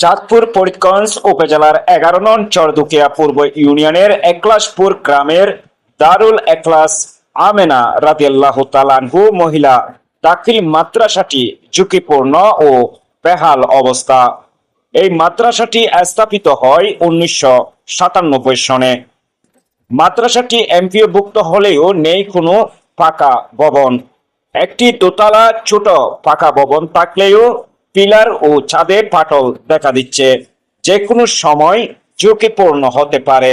চাঁদপুর ফরিদগঞ্জ উপজেলার এগারো নং চরদুকিয়া পূর্ব ইউনিয়নের একলাসপুর গ্রামের দারুল একলাস আমেনা রাদিয়াল্লাহ তালানহু মহিলা দাখিল মাদ্রাসাটি ঝুঁকিপূর্ণ ও বেহাল অবস্থা। এই মাদ্রাসাটি স্থাপিত হয় উনিশশো সাতানব্বই সনে। মাদ্রাসাটি এমপিওভুক্ত হলেও নেই কোনো পাকা ভবন। একটি দোতলা ছোট পাকা ভবন থাকলেও পিলার ও ছাদে ফাটল দেখা দিচ্ছে। যে কোনো সময় ঝুঁকিপূর্ণ হতে পারে।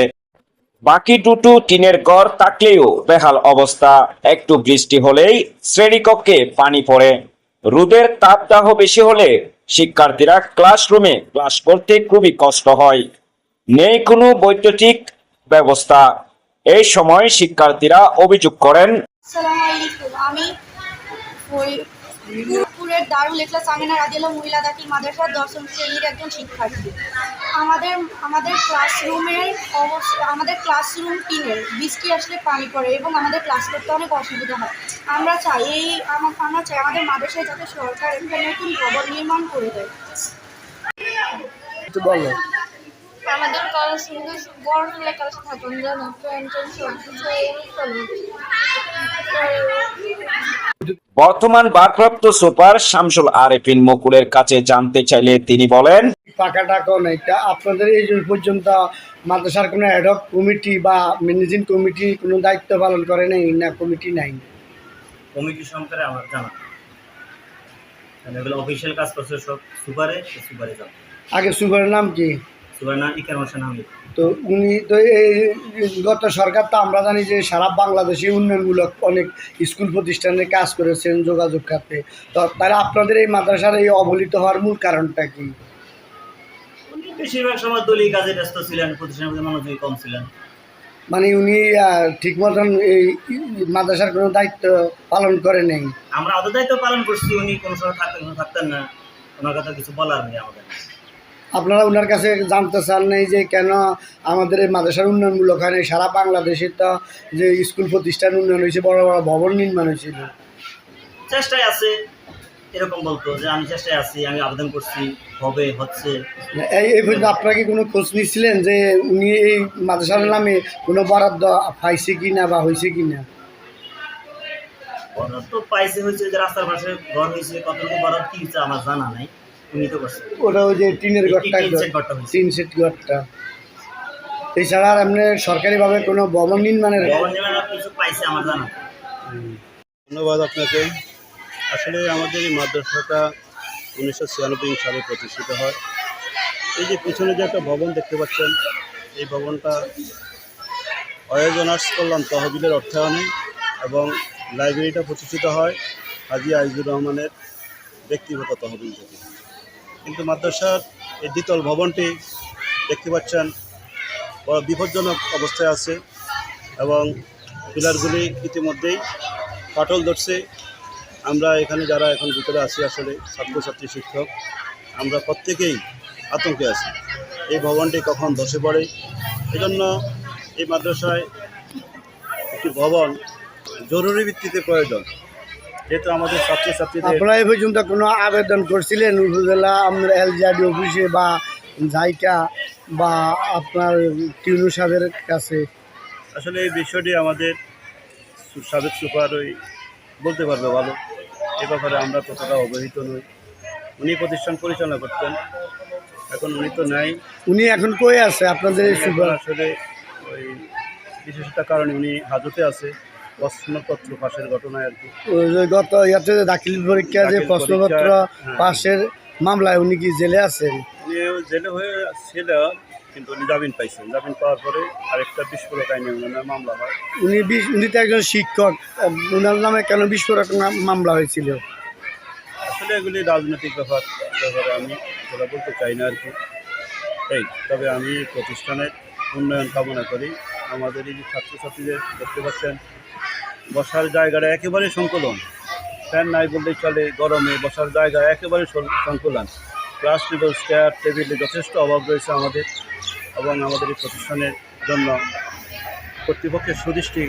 বাকি দুটো টিনের ঘর থাকলেও বেহাল অবস্থা। একটু বৃষ্টি হলেই শ্রেণীকক্ষে পানি পড়ে। রোদের তাপদাহ বেশি হলে শিক্ষার্থীরা ক্লাসরুমে ক্লাস করতে খুবই কষ্ট হয়। নেই কোনো বৈদ্যুতিক ব্যবস্থা। এই সময় শিক্ষার্থীরা অভিযোগ করেন আমি ফরিদপুরের দারুল এখলাস আমিনা রাদিয়াল্লাহ মহিলা দাখিল মাদ্রাসার দশম শ্রেণির একজন শিক্ষার্থী। আমাদের আমাদের ক্লাসরুমের অবস্থা আমাদের ক্লাসরুম টিনের বৃষ্টি আসলে পানি পড়ে এবং আমাদের ক্লাস করতে অনেক অসুবিধা হয়। আমরা চাই এই আমা- আমরা চাই আমাদের মাদ্রাসায় যাতে সরকার একটা নতুন ভবন নির্মাণ করে দেয়। আমাদের ক্লাস বড় ক্লাস থাকুন যেন বর্তমান ভারপ্রাপ্ত সুপার শামসুল আরেফিন মুকুলের কাছে জানতে চাইলে তিনি বলেন পাকা টাকাও নেই আপনাদের এই পর্যন্ত মাদ্রাসার কোনো অ্যাডক কমিটি বা ম্যানেজিং কমিটি কোনো দায়িত্ব পালন করে নাই না কমিটি নাই। কমিটি সম্পর্কে আমার জানা কারণ এগুলো অফিসিয়াল কাজ করছে সব সুপারে সুপারে আগে সুপারের নাম কি? আহমেদ। তো উনি তো এই গত সরকার তো আমরা জানি যে সারা বাংলাদেশে উন্নয়নমূলক অনেক স্কুল প্রতিষ্ঠানে কাজ করেছেন যোগাযোগ খাতে। তো তারা আপনাদের এই মাদ্রাসার এই অবহেলিত হওয়ার মূল কারণটা কি? উনি বেশিরভাগ সময় দলীয় কাজে ব্যস্ত ছিলেন প্রতিষ্ঠানের প্রতি মনোযোগী কম ছিলেন। মানে উনি ঠিক মতন এই মাদ্রাসার কোনো দায়িত্ব পালন করে নেই। আমরা অত দায়িত্ব পালন করছি উনি কোনো সময় থাকতেন থাকতেন না। ওনার কথা কিছু বলার নেই আমাদের। আপনারা ওনার কাছে জানতে চান নাই যে কেন আমাদের এই মাদ্রাসার উন্নয়নমূলক হয় নাই? সারা বাংলাদেশে তো যে স্কুল প্রতিষ্ঠান উন্নয়ন হয়েছে বড় বড় ভবন নির্মাণ হয়েছিল। চেষ্টায় আছে এরকম বলতো যে আমি চেষ্টায় আছি আমি আবেদন করছি হবে হচ্ছে। এই এই পর্যন্ত আপনারা কি কোনো খোঁজ নিচ্ছিলেন যে উনি এই মাদ্রাসার নামে কোনো বরাদ্দ পাইছে কি না বা হয়েছে কি না বরাদ্দ তো পাইছে হয়েছে যে রাস্তার পাশে ঘর হয়েছে কতটুকু বরাদ্দ কি হয়েছে আমার জানা নাই। ওটা ওই যে টিনের ঘরটা টিন সেট ঘরটা। এছাড়া আর এমনি সরকারিভাবে কোনো ভবন নির্মাণের ভবন নির্মাণের কিছু পাইছে আমার জানা। নাই। ধন্যবাদ আপনাকে। আসলে আমাদের এই মাদ্রাসাটা উনিশশো ছিয়ানব্বই সালে প্রতিষ্ঠিত হয়। এই যে পিছনে যে একটা ভবন দেখতে পাচ্ছেন এই ভবনটা অয়োজনার্স কল্যাণ তহবিলের অর্থায়নে এবং লাইব্রেরিটা প্রতিষ্ঠিত হয় হাজি আইজুর রহমানের ব্যক্তিগত তহবিল থেকে। কিন্তু মাদ্রাসার এই দ্বিতল ভবনটি দেখতে পাচ্ছেন বড় বিপজ্জনক অবস্থায় আছে এবং পিলারগুলি ইতিমধ্যেই ফাটল ধরছে। আমরা এখানে যারা এখন ভিতরে আছি আসলে ছাত্রছাত্রী, শিক্ষক, আমরা প্রত্যেকেই আতঙ্কে আছি। এই ভবনটি কখন ধসে পড়ে? এজন্য এই মাদ্রাসায় একটি ভবন জরুরি ভিত্তিতে প্রয়োজন। যেহেতু আমাদের ছাত্রছাত্রীদের আপনারা এই পর্যন্ত কোনো আবেদন করছিলেন উপজেলা আমরা এলজিআরডি অফিসে বা জাইকা বা আপনার টিউনু সাহেবের কাছে? আসলে এই বিষয়টি আমাদের সাবেক সুপার ওই বলতে পারবে ভালো। এ ব্যাপারে আমরা ততটা অবহিত নই। উনি প্রতিষ্ঠান পরিচালনা করতেন। এখন উনি তো নাই। উনি এখন কই আছে আপনাদের সুপার? আসলে ওই বিশেষতা কারণে উনি হাজতে আছে। প্রশ্নপত্র পাশের ঘটনায় আর কি। গত ইয়াতে দাখিল পরীক্ষা যে প্রশ্নপত্র হ্যাঁ। পাশের মামলায় উনি কি জেলে আছেন? জেলে হয়ে ছিল কিন্তু উনি জামিন পাইছেন। জামিন পাওয়ার পরে আরেকটা বিস্ফোরক আইনে ওনার মামলা হয়। উনি বিশ- উনি তো একজন শিক্ষক ওনার নামে কেন বিস্ফোরক মাম- মামলা হয়েছিল? আসলে এগুলি রাজনৈতিক ব্যাপার ব্যাপারে আমি বলতে চাই না আর কি। এই তবে আমি প্রতিষ্ঠানের উন্নয়ন কামনা করি। আমাদের এই যে ছাত্রছাত্রীদের দেখতে পাচ্ছেন, বসার জায়গাটা একেবারে সংকলন। ফ্যান নাই বললেই চলে, গরমে বসার জায়গা একেবারে সংকলন। ক্লাস টেবিল, চেয়ার, টেবিলে যথেষ্ট অভাব রয়েছে আমাদের এবং আমাদের এই প্রতিষ্ঠানের জন্য কর্তৃপক্ষের সুদৃষ্টি